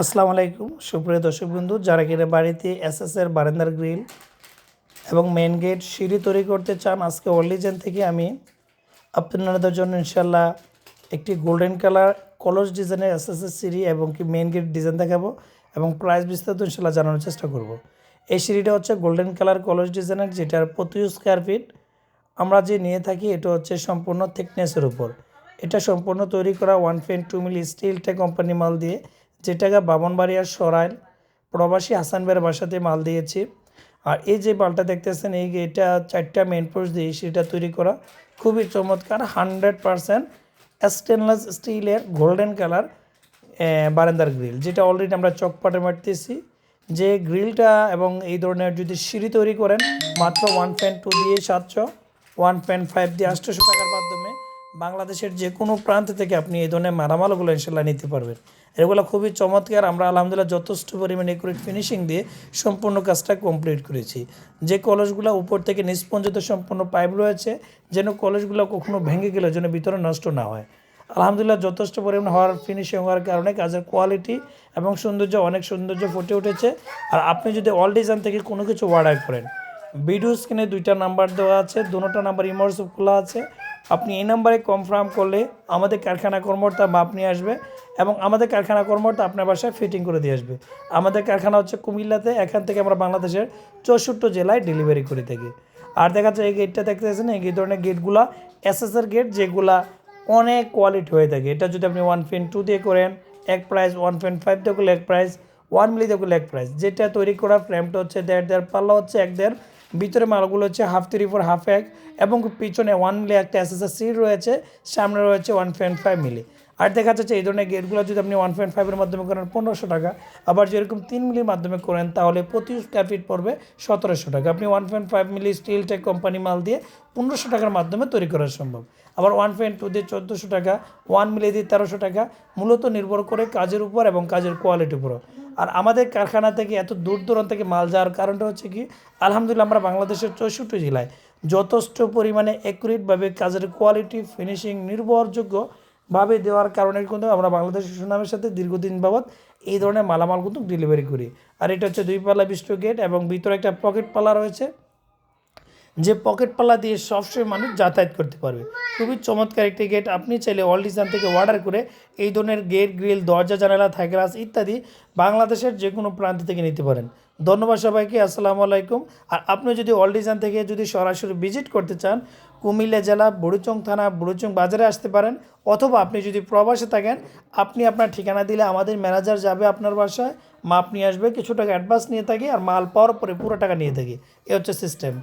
আসসালামু আলাইকুম। সুপ্রিয় দর্শক বন্ধু যারা কিনা বাড়িতে এস এর বারান্দার গ্রিল এবং মেন গেট সিঁড়ি তৈরি করতে চান আজকে অলিজেন থেকে আমি। আপনাদের জন্য ইনশাল্লাহ একটি গোল্ডেন কালার কলস ডিজাইনের এস এস সিঁড়ি এবং কি মেন গেট ডিজাইন দেখাবো এবং প্রাইস বিস্তারিত ইনশাল্লাহ জানানোর চেষ্টা করব। এই সিঁড়িটা হচ্ছে গোল্ডেন কালার কলস ডিজাইনের যেটার প্রতি স্কোয়ার ফিট আমরা যে নিয়ে থাকি, এটা হচ্ছে সম্পূর্ণ থিকনেসের উপর। এটা সম্পূর্ণ তৈরি করা ওয়ান পয়েন্ট টু মিলি স্টিলটা কোম্পানি মাল দিয়ে যেটাকে বামনবাড়িয়ার সরাইল প্রবাসী হাসান বাসাতে মাল দিয়েছি। আর এই যে মালটা দেখতেছেন, এই এটা চারটা মেন পোস্ট দিয়ে সেটা তৈরি করা খুবই চমৎকার হান্ড্রেড পারসেন্ট স্টেনলেস স্টিলের গোল্ডেন কালার বারান্দার গ্রিল যেটা অলরেডি আমরা চকপাটে মারতেছি। যে গ্রিলটা এবং এই ধরনের যদি সিঁড়ি তৈরি করেন, মাত্র ওয়ান পয়েন্ট টু দিয়ে সাতশো ওয়ান পয়েন্ট ফাইভ দিয়ে আটশোশো টাকার মাধ্যমে বাংলাদেশের যে কোনো প্রান্ত থেকে আপনি এই ধরনের মারামালগুলো ইনশাল্লাহ নিতে পারবেন। এগুলো খুবই চমৎকার। আমরা আলহামদুলিল্লাহ যথেষ্ট পরিমাণে একুরেট ফিনিশিং দিয়ে সম্পূর্ণ কাজটা কমপ্লিট করেছি। যে কলসগুলো উপর থেকে পর্যন্ত সম্পূর্ণ পাইপ রয়েছে, যেন কলসগুলো কখনো ভেঙে গেলে যেন ভিতরে নষ্ট না হয়। আলহামদুলিল্লাহ যথেষ্ট পরিমাণ হওয়ার ফিনিশিং হওয়ার কারণে কাজের কোয়ালিটি এবং সৌন্দর্য, অনেক সৌন্দর্য ফুটে উঠেছে। আর আপনি যদি অল ডিজাইন থেকে কোনো কিছু অর্ডার করেন ভিডিও স্ক্রিনে দুইটা নাম্বার দেওয়া আছে, দুটো নাম্বার ইমোটসঅপ খোলা আছে। আপনি এই নাম্বারে কনফার্ম করলে আমাদের কারখানা কর্মকর্তা মাপ নিয়ে আসবে এবং আমাদের কারখানা কর্মকর্তা আপনার বাসায় ফিটিং করে দিয়ে আসবে। আমাদের কারখানা হচ্ছে কুমিল্লাতে, এখান থেকে আমরা বাংলাদেশের চৌষট্টি জেলায় ডেলিভারি করে থাকি। আর দেখা যাচ্ছে এই গেটটা দেখতে পাচ্ছেন এই ধরনের গেটগুলা এসএসের গেট যেগুলা অনেক কোয়ালিটি হয়ে থাকে। এটা যদি আপনি ওয়ান পয়েন্ট টু দিয়ে করেন, এক প্রাইস ওয়ান পয়েন্ট ফাইভ করলে এক প্রাইস ওয়ান মিলি করলে এক প্রাইস যেটা তৈরি করা ফ্রেমটা হচ্ছে দেড় দেড়, পাল্লা হচ্ছে এক দেড় ভিতরে মালগুলো হচ্ছে হাফ থ্রি ফোর হাফ এক এবং পিছনে ওয়ান মিলি একটা এসএসএর সিট রয়েছে, সামনে রয়েছে ওয়ান পয়েন্ট ফাইভ মিলি আর দেখা যাচ্ছে এই ধরনের গেটগুলো যদি আপনি ওয়ান পয়েন্ট ফাইভের মাধ্যমে করেন পনেরোশো টাকা, আবার যেরকম তিন মিলির মাধ্যমে করেন তাহলে প্রতি স্কোয়ার ফিট পড়বে সতেরোশো টাকা। আপনি one point five milli steel tech company মাল দিয়ে পনেরোশো টাকার মাধ্যমে তৈরি করা সম্ভব। আবার ওয়ান পয়েন্ট টু দিয়ে চোদ্দোশো টাকা ওয়ান মিলি দিয়ে তেরোশো টাকা, মূলত নির্ভর করে কাজের উপর এবং কাজের কোয়ালিটির উপর। আর আমাদের কারখানা থেকে এত দূর দূরান্ত থেকে মাল যাওয়ার কারণটা হচ্ছে কি, আলহামদুলিল্লাহ আমরা বাংলাদেশের চৌষট্টি জেলায় যথেষ্ট পরিমাণে অ্যাকুরেটভাবে কাজের কোয়ালিটি ফিনিশিং নির্ভরযোগ্যভাবে দেওয়ার কারণে কিন্তু আমরা বাংলাদেশের সুনামের সাথে দীর্ঘদিন বাবদ এই ধরনের মালামাল কিন্তু ডেলিভারি করি। আর এটা হচ্ছে দুই পাল্লা বিষ্ট গেট এবং ভিতরে একটা পকেট পাল্লা রয়েছে। যে পকেট পাল্লা দিয়ে সবসময় মানুষ যাতায়াত করতে পারবে। খুবই চমৎকার একটি গেট আপনি চাইলে ডিজাইন থেকে অর্ডার করে এই ধরনের গেট গ্রিল দরজা, জানালা থাইগ্লাস ইত্যাদি বাংলাদেশের যে কোনো প্রান্ত থেকে নিতে পারেন। ধন্যবাদ সবাইকে, আসসালামু আলাইকুম। আর আপনি যদি অল থেকে যদি সরাসরি ভিজিট করতে চান, কুমিল্লা জেলা, বুড়ুচং থানা, বুড়ুচং বাজারে আসতে পারেন, অথবা আপনি যদি প্রবাসে থাকেন, আপনি আপনার ঠিকানা দিলে আমাদের ম্যানেজার যাবে আপনার বাসায়, মাপ নিয়ে আসবে, কিছু টাকা অ্যাডভান্স নিয়ে থাকি আর মাল পাওয়ার পরে পুরো টাকা নিয়ে থাকি। এ হচ্ছে সিস্টেম